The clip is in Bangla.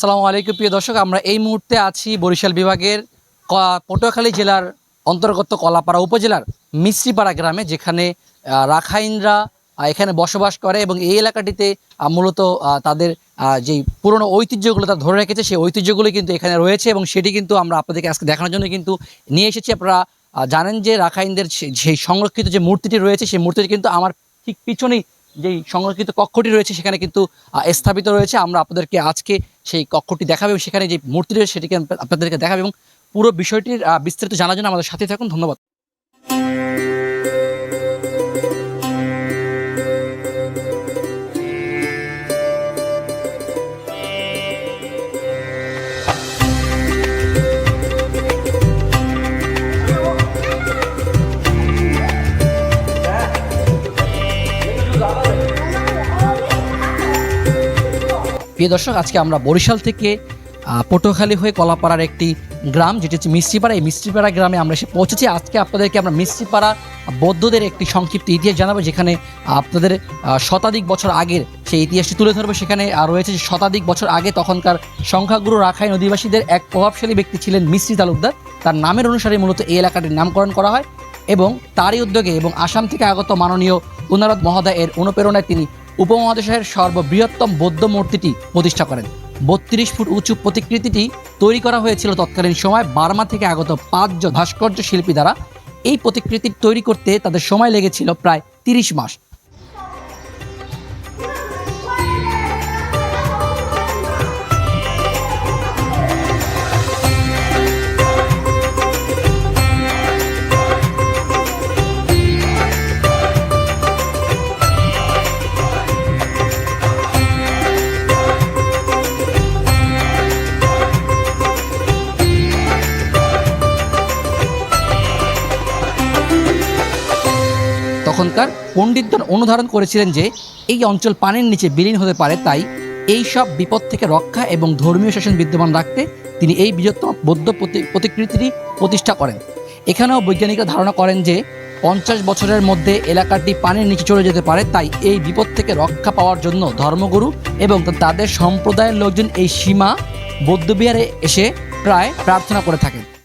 সালামু আলাইকুম প্রিয় দর্শক, আমরা এই মুহূর্তে আছি বরিশাল বিভাগের পটুয়াখালী জেলার অন্তর্গত কলাপাড়া উপজেলার মিশ্রিপাড়া গ্রামে, যেখানে রাখাইনরা এখানে বসবাস করে এবং এই এলাকাটিতে মূলত তাদের যেই পুরনো ঐতিহ্যগুলো তারা ধরে রেখেছে, সেই ঐতিহ্যগুলো কিন্তু এখানে রয়েছে এবং সেটি কিন্তু আমরা আপনাদেরকে আজকে দেখানোর জন্য কিন্তু নিয়ে এসেছি। আপনারা জানেন যে রাখাইনদের সেই সংরক্ষিত যে মূর্তিটি রয়েছে, সেই মূর্তিটি কিন্তু আমার ঠিক পিছনেই যেই সংরক্ষিত কক্ষটি রয়েছে সেখানে কিন্তু স্থাপিত রয়েছে। আমরা আপনাদেরকে আজকে সেই কক্ষটি দেখাবে এবং সেখানে যে মূর্তি রয়েছে সেটিকে আপনাদেরকে দেখাবে এবং পুরো বিষয়টির বিস্তারিত জানার জন্য আমাদের সাথে থাকুন। ধন্যবাদ। প্রিয় দর্শক, আজকে আমরা বরিশাল থেকে পটুয়াখালী হয়ে কলাপাড়ার একটি গ্রাম, যেটি হচ্ছে মিষ্টিপাড়া, এই মিষ্টিপাড়া গ্রামে আমরা এসে পৌঁছেছি। আজকে আপনাদেরকে আমরা মিষ্টিপাড়া বৌদ্ধদের একটি সংক্ষিপ্ত ইতিহাস জানাব, যেখানে আপনাদের শতাধিক বছর আগের সেই ইতিহাসটি তুলে ধরবো। সেখানে রয়েছে যে শতাধিক বছর আগে তখনকার সংখ্যাগুরু রাখাইন অধিবাসীদের এক প্রভাবশালী ব্যক্তি ছিলেন মিস্ত্রি তালুকদার। তার নামের অনুসারে মূলত এই এলাকাটির নামকরণ করা হয় এবং তারই উদ্যোগে এবং আসাম থেকে আগত মাননীয় উনারদ মহোদয় এর অনুপ্রেরণায় তিনি উপমহাদেশের সর্ববৃহত্তম বৌদ্ধ মূর্তিটি প্রতিষ্ঠা করেন। বত্রিশ ফুট উঁচু প্রতিকৃতিটি তৈরি করা হয়েছিল তৎকালীন সময় বার্মা থেকে আগত পাঁচজন ভাস্কর্য শিল্পী দ্বারা। এই প্রতিকৃতি তৈরি করতে তাদের সময় লেগেছিল প্রায় তিরিশ মাস। তখনকার পণ্ডিতগণ অনুধারণ করেছিলেন যে এই অঞ্চল পানির নিচে বিলীন হতে পারে, তাই এই সব বিপদ থেকে রক্ষা এবং ধর্মীয় শাসন বিদ্যমান রাখতে তিনি এই বৃহত্তম বৌদ্ধ প্রতি- প্রতিকৃতিটি প্রতিষ্ঠা করেন। এখানেও বৈজ্ঞানিকরা ধারণা করেন যে পঞ্চাশ বছরের মধ্যে এলাকাটি পানির নিচে চলে যেতে পারে, তাই এই বিপদ থেকে রক্ষা পাওয়ার জন্য ধর্মগুরু এবং তাদের সম্প্রদায়ের লোকজন এই সীমা বৌদ্ধবিহারে এসে প্রায় প্রার্থনা করে থাকেন।